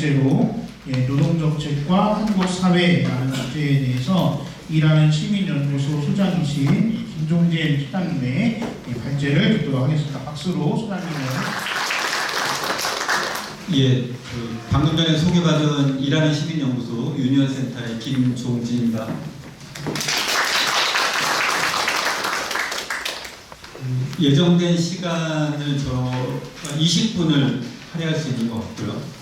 발제로 예, 노동정책과 한국사회라는 주제에 대해서 일하는 시민연구소 소장이신 김종진 소장님의 예, 발제를 듣도록 하겠습니다. 박수로 소장님을 예, 그 방금 전에 소개받은 일하는 시민연구소 유니언센터의 김종진입니다. 음, 예정된 시간을 저 20분을 할애할 수 있는 것 같고요.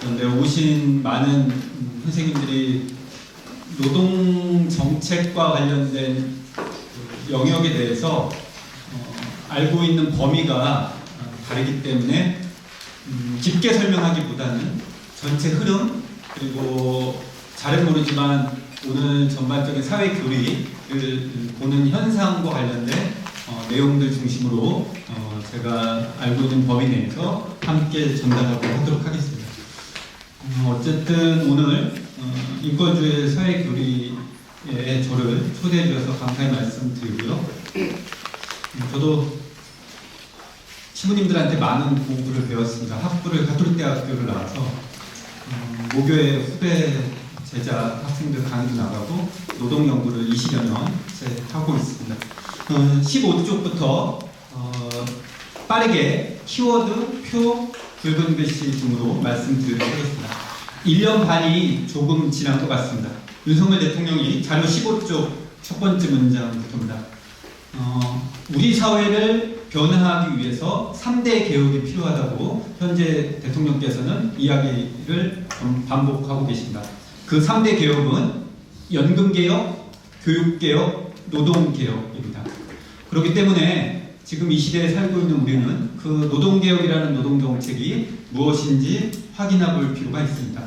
그런데 오신 많은 음, 선생님들이 노동 정책과 관련된 그 영역에 대해서 어, 알고 있는 범위가 어, 다르기 때문에 음, 깊게 설명하기보다는 전체 흐름 그리고 잘은 모르지만 오늘 전반적인 사회 교리를 보는 현상과 관련된 어, 내용들 중심으로 어, 제가 알고 있는 범위 내에서 함께 전달하고 하도록 하겠습니다. 어, 어쨌든 오늘 어, 인권주의 사회 교리에 저를 초대해 주셔서 감사의 말씀 드리고요. 음, 저도 신부님들한테 많은 공부를 배웠습니다. 학부를 가톨릭대학교를 나와서 음, 모교의 후배 제자 학생들 강의도 나가고 노동 연구를 20여 년째 하고 있습니다. 어, 15쪽부터 어, 빠르게 키워드, 표, 굵은 글씨 등으로 말씀드리도록 하겠습니다. 1년 반이 조금 지난 것 같습니다. 윤석열 대통령이 자료 15쪽 첫 번째 문장부터입니다. 어, 우리 사회를 변화하기 위해서 3대 개혁이 필요하다고 현재 대통령께서는 이야기를 반복하고 계십니다. 그 3대 개혁은 연금개혁, 교육개혁, 노동개혁입니다. 그렇기 때문에 지금 이 시대에 살고 있는 우리는 그 노동개혁이라는 노동정책이 무엇인지 확인해 볼 필요가 있습니다.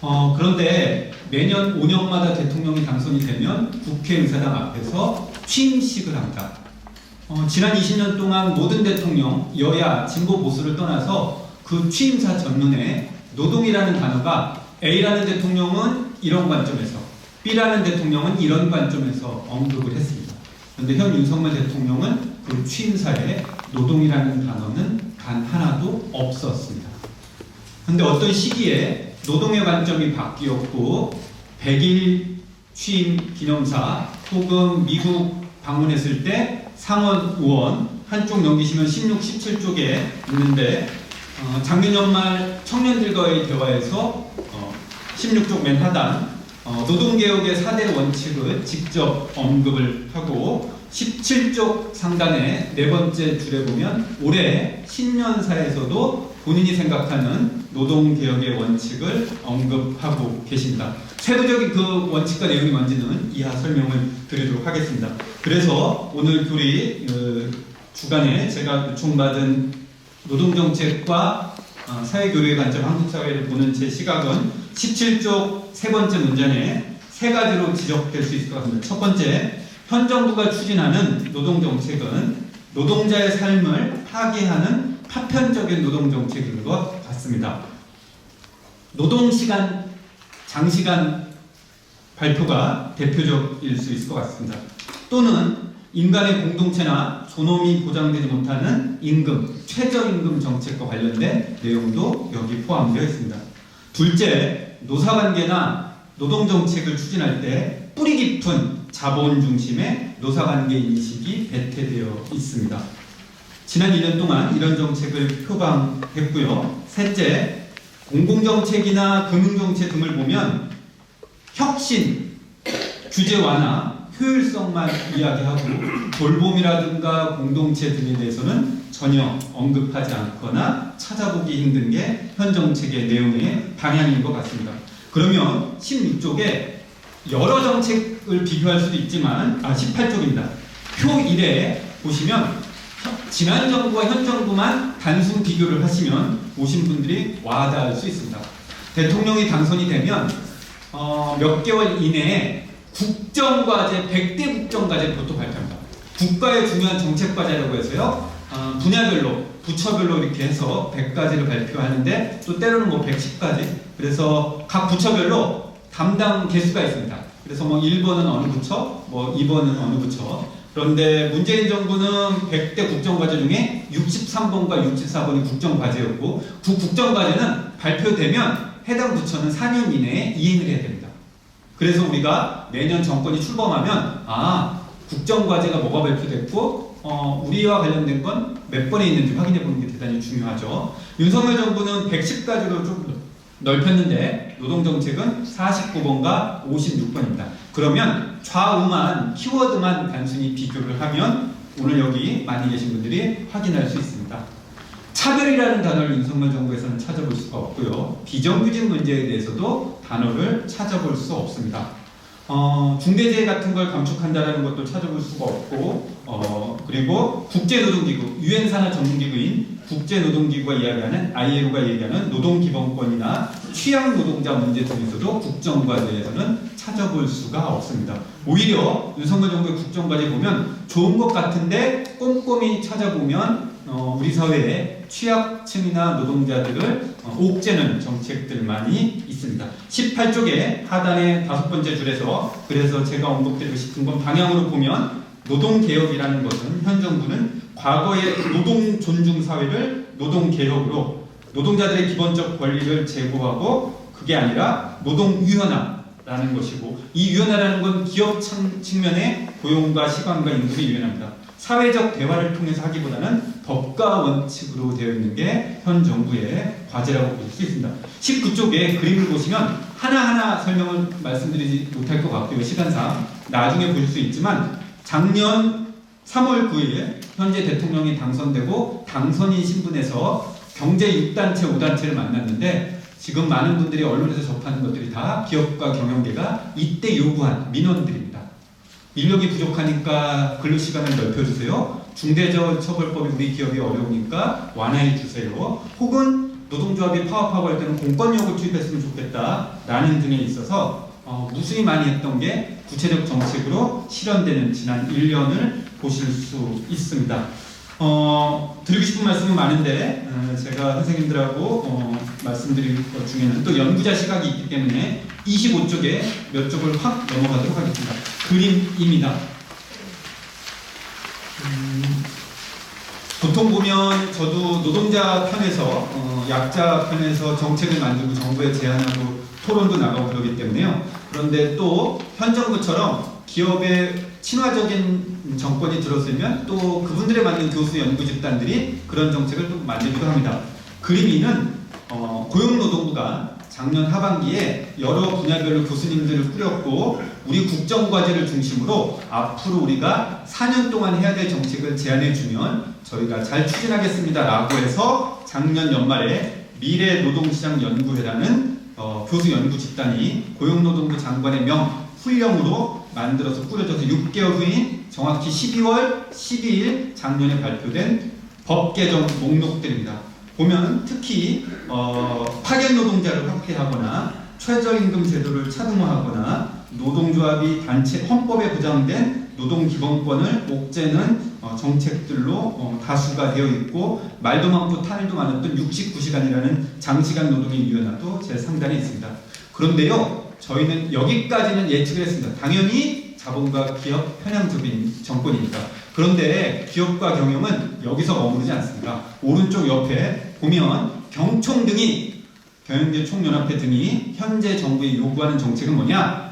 어, 그런데 매년 5년마다 대통령이 당선이 되면 국회의사당 앞에서 취임식을 합니다. 어, 지난 20년 동안 모든 대통령, 여야, 진보, 보수를 떠나서 그 취임사 전문에 노동이라는 단어가 A라는 대통령은 이런 관점에서, B라는 대통령은 이런 관점에서 언급을 했습니다. 그런데 현 윤석열 대통령은 그 취임사에 노동이라는 단어는 단 하나도 없었습니다. 그런데 어떤 시기에 노동의 관점이 바뀌었고 100일 취임 기념사 혹은 미국 방문했을 때 상원 의원 한쪽 넘기시면 16, 17쪽에 있는데 어, 작년 연말 청년들과의 대화에서 어, 16쪽 맨 하단 어, 노동개혁의 4대 원칙을 직접 언급을 하고 17쪽 상단의 네 번째 줄에 보면 올해 신년사에서도 본인이 생각하는 노동개혁의 원칙을 언급하고 계십니다. 세부적인 그 원칙과 내용이 뭔지는 이하 설명을 드리도록 하겠습니다. 그래서 오늘 교리 어, 주간에 제가 요청받은 노동정책과 어, 사회교류의 관점 한국사회를 보는 제 시각은 17쪽 세 번째 문장에 세 가지로 지적될 수 있을 것 같습니다. 첫 번째, 현 정부가 추진하는 노동 정책은 노동자의 삶을 파괴하는 파편적인 노동 정책인 것 같습니다. 노동 시간, 장시간 발표가 대표적일 수 있을 것 같습니다. 또는 인간의 공동체나 존엄이 보장되지 못하는 임금, 최저임금 정책과 관련된 내용도 여기 포함되어 있습니다. 둘째, 노사관계나 노동정책을 추진할 때 뿌리 깊은 자본 중심의 노사관계 인식이 배태되어 있습니다. 지난 2년 동안 이런 정책을 표방했고요. 셋째, 공공정책이나 금융정책 등을 보면 혁신, 규제 완화, 효율성만 이야기하고 돌봄이라든가 공동체 등에 대해서는 전혀 언급하지 않거나 찾아보기 힘든 게 현 정책의 내용의 방향인 것 같습니다. 그러면 16쪽에 여러 정책 을 비교할 수도 있지만 아 18쪽입니다. 표 1에 보시면 지난 정부와 현 정부만 단순 비교를 하시면 오신 분들이 와닿을 수 있습니다. 대통령이 당선이 되면 어, 몇 개월 이내에 국정과제 100대 국정과제 보통 발표합니다. 국가의 중요한 정책 과제라고 해서요. 어, 분야별로 부처별로 이렇게 해서 100가지를 발표하는데 또 때로는 뭐 110가지 그래서 각 부처별로 담당 개수가 있습니다. 그래서 뭐 1번은 어느 부처, 뭐 2번은 어느 부처 그런데 문재인 정부는 100대 국정과제 중에 63번과 64번이 국정과제였고 그 국정과제는 발표되면 해당 부처는 4년 이내에 이행을 해야 됩니다. 그래서 우리가 내년 정권이 출범하면 아 국정과제가 뭐가 발표됐고 어, 우리와 관련된 건 몇 번에 있는지 확인해 보는 게 대단히 중요하죠. 윤석열 정부는 110가지로 좀 넓혔는데 노동정책은 49번과 56번입니다. 그러면 좌우만 키워드만 단순히 비교를 하면 오늘 여기 많이 계신 분들이 확인할 수 있습니다. 차별이라는 단어를 윤석열 정부에서는 찾아볼 수가 없고요. 비정규직 문제에 대해서도 단어를 찾아볼 수 없습니다. 어, 중대재해 같은 걸 감축한다라는 것도 찾아볼 수가 없고, 어, 그리고 국제노동기구, 유엔 산하 전문기구인 국제노동기구가 이야기하는 ILO가 얘기하는 노동기본권이나 취약 노동자 문제 등에서도 국정과제에서는 찾아볼 수가 없습니다. 오히려 윤석열 정부의 국정과제 보면 좋은 것 같은데 꼼꼼히 찾아보면 어, 우리 사회에 취약층이나 노동자들을 어, 옥죄는 정책들만이 있습니다. 18쪽에 하단의 다섯 번째 줄에서 그래서 제가 언급드리고 싶은 건 방향으로 보면 노동개혁이라는 것은 현 정부는 과거의 노동 존중 사회를 노동개혁으로 노동자들의 기본적 권리를 제고하고 그게 아니라 노동 유연화라는 것이고 이 유연화라는 건 기업 층- 측면의 고용과 시간과 임금이 유연합니다. 사회적 대화를 통해서 하기보다는 법과 원칙으로 되어 있는 게 현 정부의 과제라고 볼 수 있습니다. 19쪽에 그림을 보시면 하나하나 설명을 말씀드리지 못할 것 같고요. 시간상 나중에 보실 수 있지만 작년 3월 9일 현재 대통령이 당선되고 당선인 신분에서 경제 6단체, 5단체를 만났는데 지금 많은 분들이 언론에서 접하는 것들이 다 기업과 경영계가 이때 요구한 민원들입니다. 인력이 부족하니까 근로 시간을 넓혀주세요. 중대재해처벌법이 우리 기업이 어려우니까 완화해 주세요. 혹은 노동조합이 파업하고 할 때는 공권력을 투입했으면 좋겠다라는 등에 있어서 어, 무수히 많이 했던 게 구체적 정책으로 실현되는 지난 1년을 보실 수 있습니다. 어, 드리고 싶은 말씀은 많은데 어, 제가 선생님들하고 어, 말씀드릴 것 중에는 또 연구자 시각이 있기 때문에 25쪽에 몇 쪽을 확 넘어가도록 하겠습니다. 그림입니다. 음, 보통 보면 저도 노동자 편에서 어, 약자 편에서 정책을 만들고 정부에 제안하고 토론도 나가고 그러기 때문에요. 그런데 또 현 정부처럼 기업의 친화적인 정권이 들었으면 또 그분들에 맞는 교수 연구 집단들이 그런 정책을 또 만들기도 합니다. 그림이는 어, 고용노동부가 작년 하반기에 여러 분야별로 교수님들을 꾸렸고 우리 국정과제를 중심으로 앞으로 우리가 4년 동안 해야 될 정책을 제안해 주면 저희가 잘 추진하겠습니다 라고 해서 작년 연말에 미래노동시장연구회라는 어, 교수 연구 집단이 고용노동부 장관의 명 훈령으로 만들어서 꾸려져서 6개월 후인 정확히 12월 12일 작년에 발표된 법 개정 목록들입니다. 보면 특히 어, 파견 노동자를 확대하거나 최저임금 제도를 차등화하거나 노동조합이 단체 헌법에 보장된 노동 기본권을 옥죄는 어, 정책들로 어, 다수가 되어 있고 말도 많고 탈도 많았던 69시간이라는 장시간 노동의 유연화도 제 상단에 있습니다. 그런데요, 저희는 여기까지는 예측을 했습니다. 당연히 자본과 기업 편향적인 정권이니까. 그런데 기업과 경영은 여기서 머무르지 않습니다. 오른쪽 옆에 보면 경총 등이 경영계 총연합회 등이 현재 정부에 요구하는 정책은 뭐냐?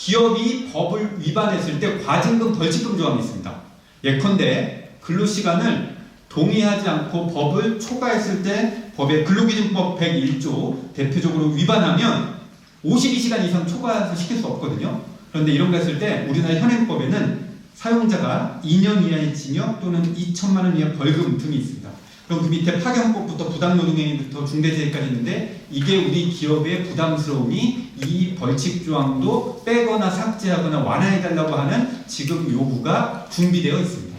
기업이 법을 위반했을 때 과징금 벌칙금 조항이 있습니다. 예컨대 근로시간을 동의하지 않고 법을 초과했을 때 법의 근로기준법 101조 대표적으로 위반하면 52시간 이상 초과해서 시킬 수 없거든요. 그런데 이런 거 했을 때 우리나라 현행법에는 사용자가 2년 이하의 징역 또는 2천만 원 이하 벌금 등이 있습니다. 그럼 그 밑에 파견법부터 부당노동행위부터 중대재해까지 있는데 이게 우리 기업의 부담스러움이 이 벌칙 조항도 빼거나 삭제하거나 완화해달라고 하는 지금 요구가 준비되어 있습니다.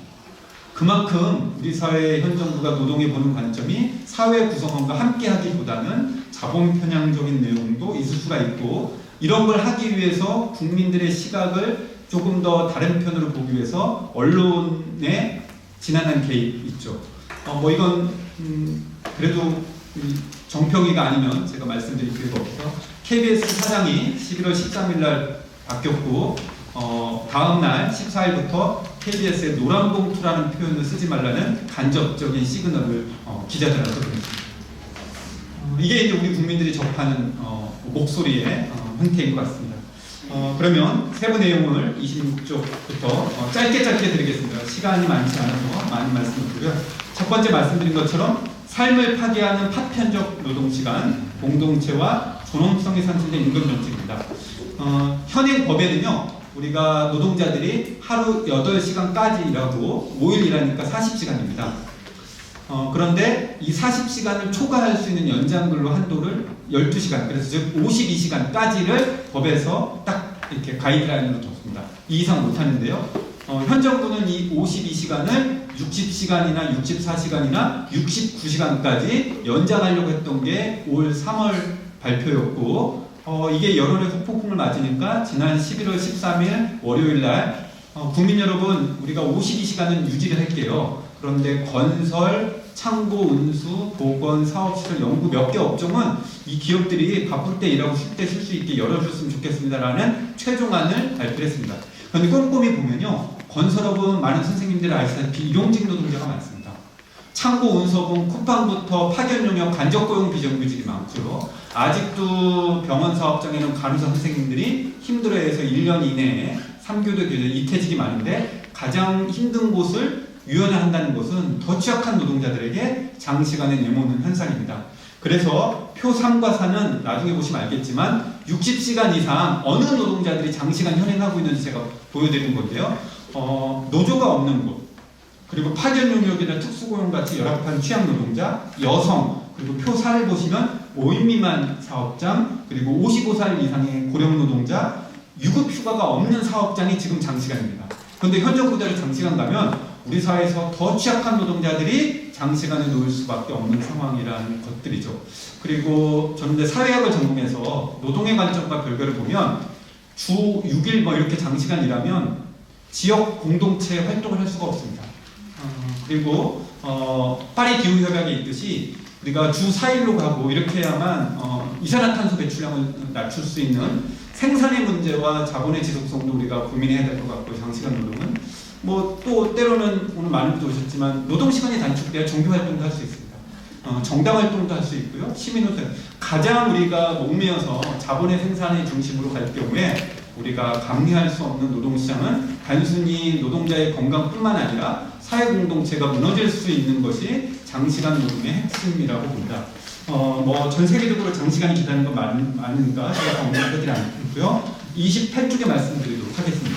그만큼 우리 사회 현 정부가 노동에 보는 관점이 사회 구성원과 함께 하기보다는 자본 편향적인 내용도 있을 수가 있고 이런 걸 하기 위해서 국민들의 시각을 조금 더 다른 편으로 보기 위해서 언론에 지난한 개입 있죠. 어, 뭐 이건 음, 그래도 이 정평이가 아니면 제가 말씀드릴 필요가 없어서 KBS 사장이 11월 13일 날 바뀌었고 어, 다음 날 14일부터 KBS의 노란 봉투라는 표현을 쓰지 말라는 간접적인 시그널을 어, 기자들한테 보냈습니다. 어, 이게 이제 우리 국민들이 접하는 어, 목소리의 어, 형태인 것 같습니다. 어, 그러면 세부 내용을 26쪽부터 어, 짧게 짧게 드리겠습니다. 시간이 많지 않아서 많은 말씀을 드리고요. 첫 번째 말씀드린 것처럼 삶을 파괴하는 파편적 노동시간, 공동체와 존엄성이 상실된 임금 정책입니다. 어, 현행 법에는요, 우리가 노동자들이 하루 8시간까지 일하고 5일 일하니까 40시간입니다. 어, 그런데 이 40시간을 초과할 수 있는 연장근로 한도를 12시간, 그래서 즉 52시간까지를 법에서 딱 이렇게 가이드라인으로 뒀습니다. 이 이상 못하는데요. 어, 현 정부는 이 52시간을 60시간이나 64시간이나 69시간까지 연장하려고 했던 게 올 3월 발표였고, 어, 이게 여론의 후폭풍을 맞으니까 지난 11월 13일 월요일 날 어, 국민 여러분 우리가 52시간은 유지를 할게요. 그런데 건설, 창고, 운수, 보건, 사업시설, 연구 몇 개 업종은 이 기업들이 바쁠 때 일하고 쉴 때 쉴 수 있게 열어줬으면 좋겠습니다라는 최종안을 발표했습니다. 그런데 꼼꼼히 보면요. 건설업은 많은 선생님들이 아시다시피 일용직 노 동자가 많습니다. 창고 운석은 쿠팡부터 파견 용역 간접 고용 비정규직이 많고요. 아직도 병원 사업장에는 간호사 선생님들이 힘들어해서 1년 이내에 3교대 교대 이퇴직이 많은데 가장 힘든 곳을 유연한다는 것은 더 취약한 노동자들에게 장시간에 내모는 현상입니다. 그래서 표 3과 4는 나중에 보시면 알겠지만 60시간 이상 어느 노동자들이 장시간 현행하고 있는지 제가 보여드린 건데요. 어, 노조가 없는 곳, 그리고 파견 용역이나 특수고용 같이 열악한 취약 노동자, 여성, 그리고 표 4를 보시면 5인 미만 사업장, 그리고 55살 이상의 고령 노동자, 유급 휴가가 없는 사업장이 지금 장시간입니다. 그런데 현 정부대로 장시간 가면 우리 사회에서 더 취약한 노동자들이 장시간에 놓일 수밖에 없는 상황이라는 것들이죠. 그리고 저는 이제 사회학을 전공해서 노동의 관점과 별개를 보면 주 6일 뭐 이렇게 장시간 일하면 지역 공동체 활동을 할 수가 없습니다. 어, 그리고 어, 파리 기후 협약에 있듯이 우리가 주 4일로 가고 이렇게 해야만 어, 이산화탄소 배출량을 낮출 수 있는 생산의 문제와 자본의 지속성도 우리가 고민해야 될 것 같고 장시간 노동은 뭐 또 때로는 오늘 많은 분들 오셨지만 노동 시간이 단축돼야 종교 활동도 할 수 있습니다. 어, 정당 활동도 할 수 있고요. 시민운동 가장 우리가 목매어서 자본의 생산의 중심으로 갈 경우에 우리가 감내할 수 없는 노동시장은 단순히 노동자의 건강뿐만 아니라 사회 공동체가 무너질 수 있는 것이 장시간 노동의 핵심이라고 봅니다. 어, 뭐 전 세계적으로 장시간이 기다리는 건 많, 많으니까 제가 언급하지 않고요. 28쪽에 말씀드리도록 하겠습니다.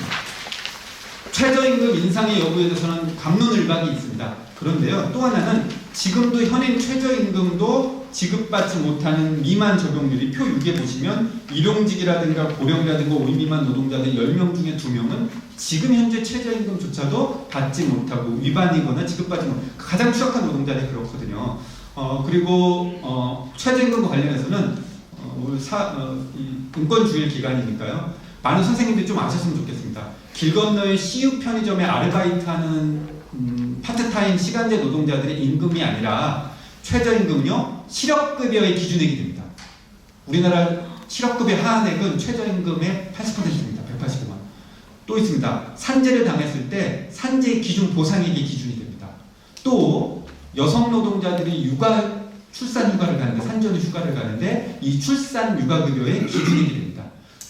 최저임금 인상의 여부에 대해서는 감론을박이 있습니다. 그런데요, 또 하나는 지금도 현행 최저임금도 지급받지 못하는 미만 적용률이 표 6에 보시면 일용직이라든가 고령이라든가 5인 미만 노동자들 10명 중에 2명은 지금 현재 최저임금조차도 받지 못하고 위반이거나 지급받지 못 가장 취약한 노동자들이 그렇거든요. 어, 그리고 어, 최저임금과 관련해서는 어, 올 사, 어, 이 인권주의 기간이니까요. 많은 선생님들이 좀 아셨으면 좋겠습니다. 길 건너의 CU 편의점에 아르바이트하는 음, 파트타임 시간제 노동자들의 임금이 아니라 최저임금은요 실업급여의 기준액이 됩니다. 우리나라 실업급여 하한액은 최저임금의 80%입니다. 185만. 또 있습니다. 산재를 당했을 때 산재 기준 보상액이 기준이 됩니다. 또 여성 노동자들이 육아 출산 휴가를 가는데 산전 휴가를 가는데 이 출산 육아 급여의 기준이 됩니다.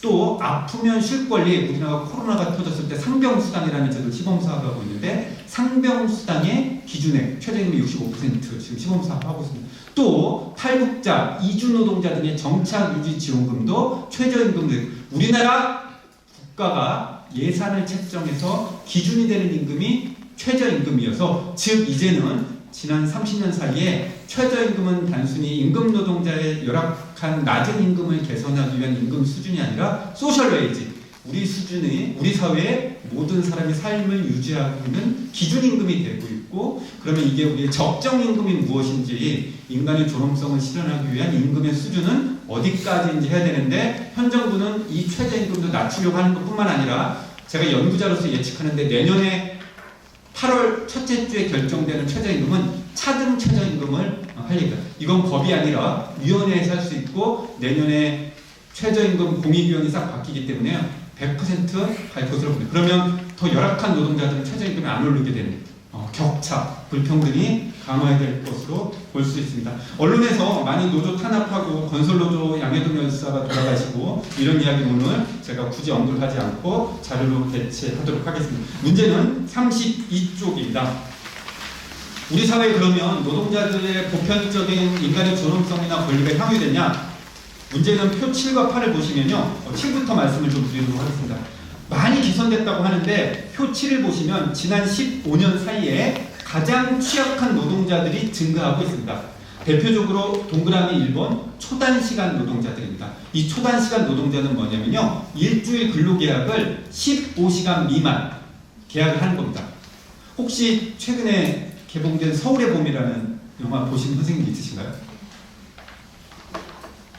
또 아프면 쉴 권리 우리나라 코로나가 터졌을 때 상병수당이라는 제도를 시범 사업하고 있는데 상병수당의 기준액 최저임금 65% 지금 시범 사업하고 있습니다. 또 탈북자, 이주 노동자 등의 정착 유지 지원금도 최저임금 등 우리나라 국가가 예산을 책정해서 기준이 되는 임금이 최저임금이어서 즉 이제는 지난 30년 사이에 최저임금은 단순히 임금 노동자의 열악한 낮은 임금을 개선하기 위한 임금 수준이 아니라 소셜 웨이지 우리 수준의 우리 사회의 모든 사람의 삶을 유지하고 있는 기준 임금이 되고 있고 그러면 이게 우리의 적정 임금이 무엇인지 인간의 존엄성을 실현하기 위한 임금의 수준은 어디까지인지 해야 되는데 현 정부는 이 최저 임금도 낮추려고 하는 것뿐만 아니라 제가 연구자로서 예측하는데 내년에 8월 첫째 주에 결정되는 최저임금은 차등 최저임금을 할 얘기다. 이건 법이 아니라 위원회에서 할 수 있고 내년에 최저임금 공익위원이 싹 바뀌기 때문에 100%갈 것으로 봅니다. 그러면 더 열악한 노동자들은 최저임금이 안 오르게 되는 어, 격차, 불평등이 강화될 것으로 볼 수 있습니다. 언론에서 많이 노조 탄압하고 건설노조 양해동 열사가 돌아가시고 이런 이야기 오늘 제가 굳이 언급을 하지 않고 자료로 대체하도록 하겠습니다. 문제는 32쪽입니다. 우리 사회에 그러면 노동자들의 보편적인 인간의 존엄성이나 권리가 향유되냐? 문제는 표 7과 8을 보시면요. 어, 7부터 말씀을 좀 드리도록 하겠습니다. 많이 개선됐다고 하는데 표 7을 보시면 지난 15년 사이에 가장 취약한 노동자들이 증가하고 있습니다. 대표적으로 동그라미 1번 초단시간 노동자들입니다. 이 초단시간 노동자는 뭐냐면요. 일주일 근로계약을 15시간 미만 계약을 하는 겁니다. 혹시 최근에 개봉된 서울의 봄이라는 영화 보신 선생님 있으신가요?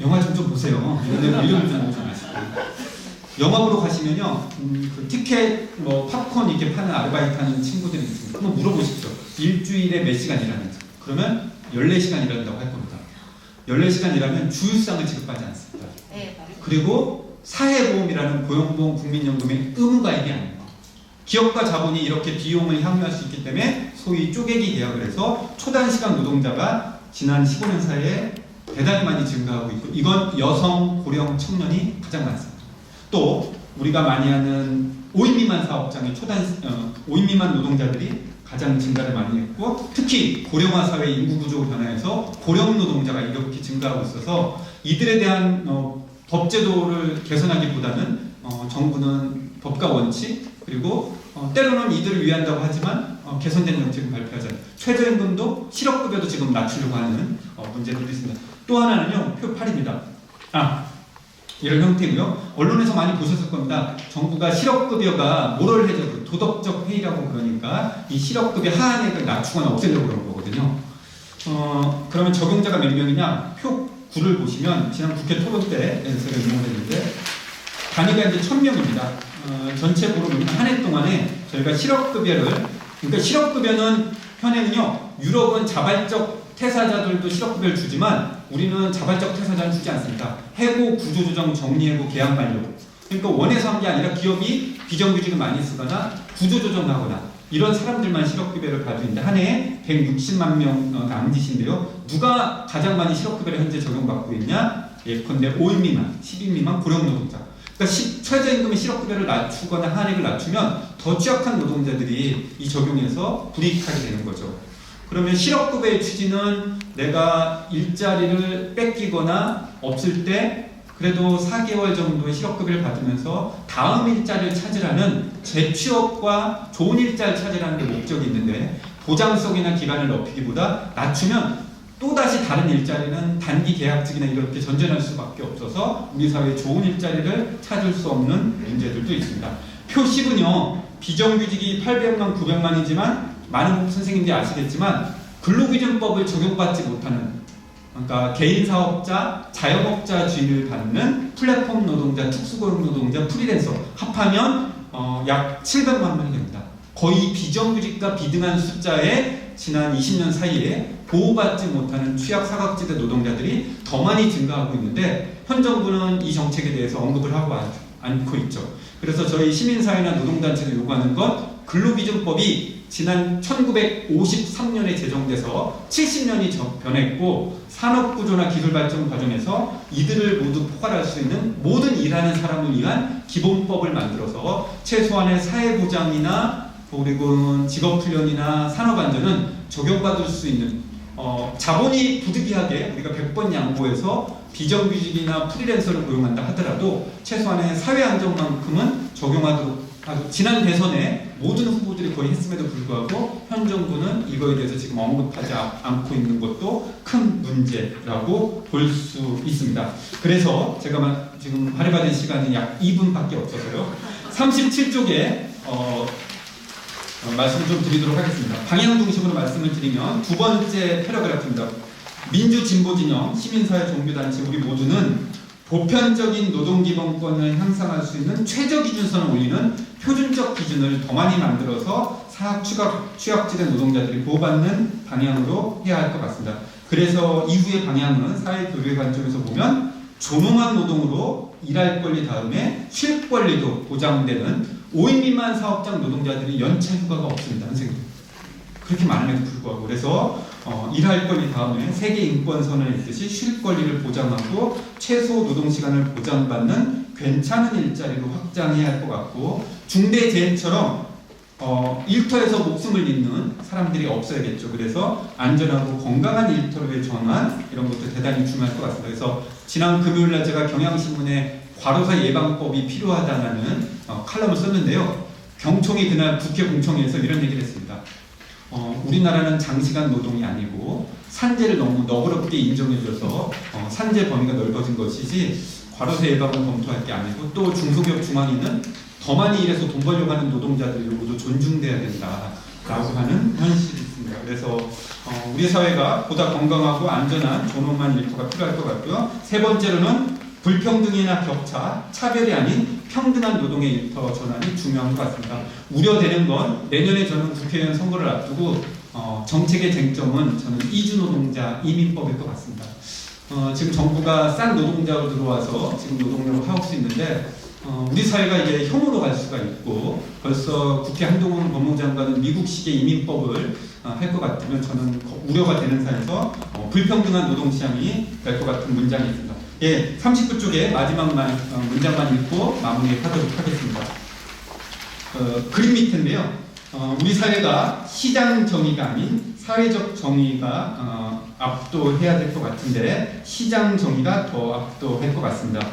영화 좀 좀 보세요. 이름을 좀 보지 마시고. 영화 보러 가시면요, 음, 그 티켓, 뭐 팝콘 이렇게 파는 아르바이트 하는 친구들이 있습니다. 한번 물어보십시오. 일주일에 몇 시간 일하는지. 그러면 14시간 일한다고 할 겁니다. 14시간 일하면 주휴상을 지급하지 않습니다. 네. 그리고 사회보험이라는 고용보험 국민연금의 의무가입이 아닙니다. 기업과 자본이 이렇게 비용을 향유할 수 있기 때문에 소위 쪼개기 계약을 해서 초단시간 노동자가 지난 15년 사이에 대단히 많이 증가하고 있고 이건 여성, 고령, 청년이 가장 많습니다. 또 우리가 많이 하는 5인 미만 사업장의 초단 어, 5인 미만 노동자들이 가장 증가를 많이 했고 특히 고령화 사회 인구 구조 변화에서 고령 노동자가 이렇게 증가하고 있어서 이들에 대한 어, 법 제도를 개선하기보다는 어, 정부는 법과 원칙 그리고 어, 때로는 이들을 위한다고 하지만 어, 개선된 정책을 발표하잖아요. 최저임금도 실업급여도 지금 낮추려고 하는 어, 문제들이 있습니다. 또 하나는요 표 8입니다. 아 이런 형태고요. 언론에서 많이 보셨을 겁니다. 정부가 실업급여가 모럴 해저드, 도덕적 회의라고 그러니까 이 실업급여 하한액을 낮추거나 없애려고 그런 거거든요. 어, 그러면 적용자가 몇 명이냐? 표 9를 보시면 지난 국회 토론 때에서 인용됐는데 단위가 이제 1000명입니다. 어, 전체 보면 한해 동안에 저희가 실업급여를 그러니까 실업급여는 현행은요 유럽은 자발적 퇴사자들도 실업급여를 주지만 우리는 자발적 퇴사자는 주지 않습니다. 해고, 구조조정, 정리해고, 계약 만료. 그러니까 원해서 한 게 아니라 기업이 비정규직을 많이 쓰거나 구조조정하거나 이런 사람들만 실업급여를 있는데 한 해에 160만 명 어, 남짓인데요. 누가 가장 많이 실업급여를 현재 적용받고 있냐? 예컨대 5인 미만, 10인 미만 고령 노동자. 그러니까 시- 최저임금의 실업급여를 낮추거나 한액을 낮추면 더 취약한 노동자들이 이 적용에서 불이익하게 되는 거죠. 그러면 실업급여의 취지는 내가 일자리를 뺏기거나 없을 때 그래도 4개월 정도의 실업급여를 받으면서 다음 일자리를 찾으라는 재취업과 좋은 일자리를 찾으라는 게 목적이 있는데 보장성이나 기간을 높이기보다 낮추면 또다시 다른 일자리는 단기 계약직이나 이렇게 전전할 수밖에 없어서 우리 사회에 좋은 일자리를 찾을 수 없는 문제들도 있습니다. 표 10은요, 비정규직이 800만, 900만이지만 많은 선생님들이 아시겠지만 근로기준법을 적용받지 못하는 그러니까 개인 사업자, 자영업자 주의를 받는 플랫폼 노동자, 특수고용 노동자, 프리랜서 합하면 어, 약 700만 명이 됩니다. 거의 비정규직과 비등한 숫자에 지난 20년 사이에 보호받지 못하는 취약 사각지대 노동자들이 더 많이 증가하고 있는데 현 정부는 이 정책에 대해서 언급을 하고 않- 않고 있죠. 그래서 저희 시민사회나 노동단체가 요구하는 건 근로기준법이 지난 1953년에 제정돼서 70년이 변했고 산업구조나 기술발전 과정에서 이들을 모두 포괄할 수 있는 모든 일하는 사람을 위한 기본법을 만들어서 최소한의 사회보장이나 그리고 직업훈련이나 산업안전은 적용받을 수 있는 어, 자본이 부득이하게 우리가 100번 양보해서 비정규직이나 프리랜서를 고용한다 하더라도 최소한의 사회안전만큼은 적용하도록 지난 대선에 모든 후보들이 거의 했음에도 불구하고 현 정부는 이거에 대해서 지금 언급하지 아- 않고 있는 것도 큰 문제라고 볼 수 있습니다. 그래서 제가 마- 지금 발의받은 시간이 약 2분밖에 없어서요. 37쪽에 어, 어, 말씀을 좀 드리도록 하겠습니다. 방향 중심으로 말씀을 드리면 두 번째 패러그래프입니다. 민주 진보 진영 시민사회 종교단체 우리 모두는 보편적인 노동기본권을 향상할 수 있는 최저 기준선을 올리는 표준적 기준을 더 많이 만들어서 사학 취약, 취약지대 노동자들이 보호받는 방향으로 해야 할 것 같습니다. 그래서 이후의 방향은 사회 교류의 관점에서 보면 존엄한 노동으로 일할 권리 다음에 쉴 권리도 보장되는 5인 미만 사업장 노동자들이 연차 휴가가 없습니다, 선생님. 그렇게 많음에도 불구하고 그래서 어, 일할 권리 다음에 세계 인권 선언에 있듯이 쉴 권리를 보장하고 최소 노동 시간을 보장받는 괜찮은 일자리로 확장해야 할 것 같고 중대 재해처럼 어, 일터에서 목숨을 잃는 사람들이 없어야겠죠. 그래서 안전하고 건강한 일터로의 전환 이런 것도 대단히 중요할 것 같습니다. 그래서 지난 금요일 날 제가 경향신문에 과로사 예방법이 필요하다는 어, 칼럼을 썼는데요. 경총이 그날 국회 공청회에서 이런 얘기를 했습니다. 어, 우리나라는 장시간 노동이 아니고 산재를 너무 너그럽게 인정해줘서 어, 산재 범위가 넓어진 것이지 과로사 예방을 검토할 게 아니고 또 중소기업 중앙위는 더 많이 일해서 돈 벌려고 하는 노동자들이 모두 존중돼야 된다라고 하는 현실이 있습니다. 그래서 어, 우리 사회가 보다 건강하고 안전한 존엄한 일터가 필요할 것 같고요. 세 번째로는 불평등이나 격차, 차별이 아닌 평등한 노동의 일터 전환이 중요한 것 같습니다. 우려되는 건 내년에 저는 국회의원 선거를 앞두고 어, 정책의 쟁점은 저는 이주 노동자 이민법일 것 같습니다. 어, 지금 정부가 싼 노동자로 들어와서 지금 노동력을 하고 수 있는데 어, 우리 사회가 이제 혐오로 갈 수가 있고 벌써 국회 한동훈 법무장관은 미국식의 이민법을 어, 할것 같으면 저는 거- 우려가 되는 사에서 어, 불평등한 노동 시장이 될 것 같은 문장이 있습니다. 예, 39쪽에 마지막 말, 어, 문장만 읽고 마무리하도록 하겠습니다. 어, 그림 밑인데요. 어, 우리 사회가 시장 정의가 아닌 사회적 정의가 어, 압도해야 될 것 같은데 시장 정의가 더 압도할 것 같습니다.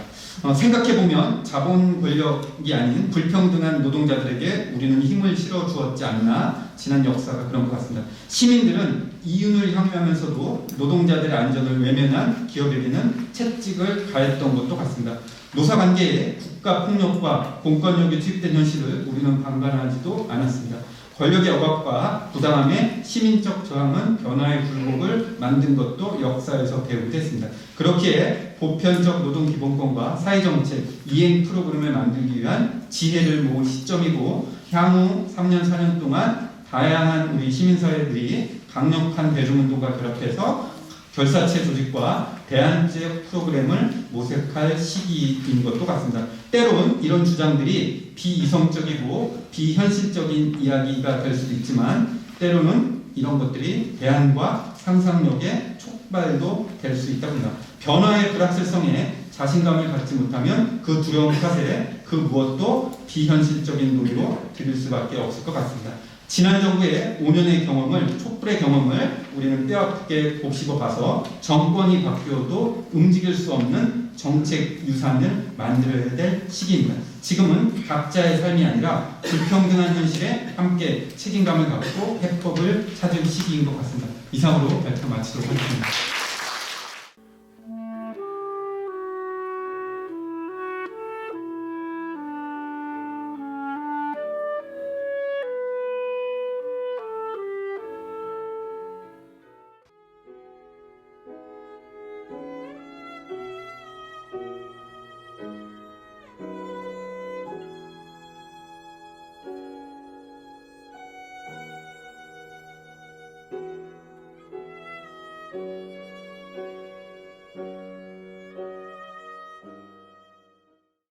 어, 생각해 보면 자본 권력이 아닌 불평등한 노동자들에게 우리는 힘을 실어 주었지 않나 지난 역사가 그런 것 같습니다. 시민들은 이윤을 향유하면서도 노동자들의 안전을 외면한 기업에게는 채찍을 가했던 것도 같습니다. 노사 관계에 국가 폭력과 공권력이 투입된 현실을 우리는 방관하지도 않았습니다. 권력의 억압과 부당함에 시민적 저항은 변화의 굴곡을 만든 것도 역사에서 배우게 됐습니다. 그렇기에 보편적 노동 기본권과 사회정책 이행 프로그램을 만들기 위한 지혜를 모을 시점이고 향후 3년 4년 동안 다양한 우리 시민사회들이 강력한 대중운동과 결합해서 결사체 조직과 대안적 프로그램을 모색할 시기인 것도 같습니다. 때론 이런 주장들이 비이성적이고 비현실적인 이야기가 될 수도 있지만 때로는 이런 것들이 대안과 상상력의 촉발도 될 수 있다고 합니다. 변화의 불확실성에 자신감을 갖지 못하면 그 두려움 탓에 그 무엇도 비현실적인 논리로 들일 수밖에 없을 것 같습니다. 지난 정부의 5년의 경험을 촛불의 경험을 우리는 뼈아프게 곱씹어 봐서 정권이 바뀌어도 움직일 수 없는 정책 유산을 만들어야 될 시기입니다. 지금은 각자의 삶이 아니라 불평등한 현실에 함께 책임감을 갖고 해법을 찾을 시기인 것 같습니다. 이상으로 발표 마치도록 하겠습니다.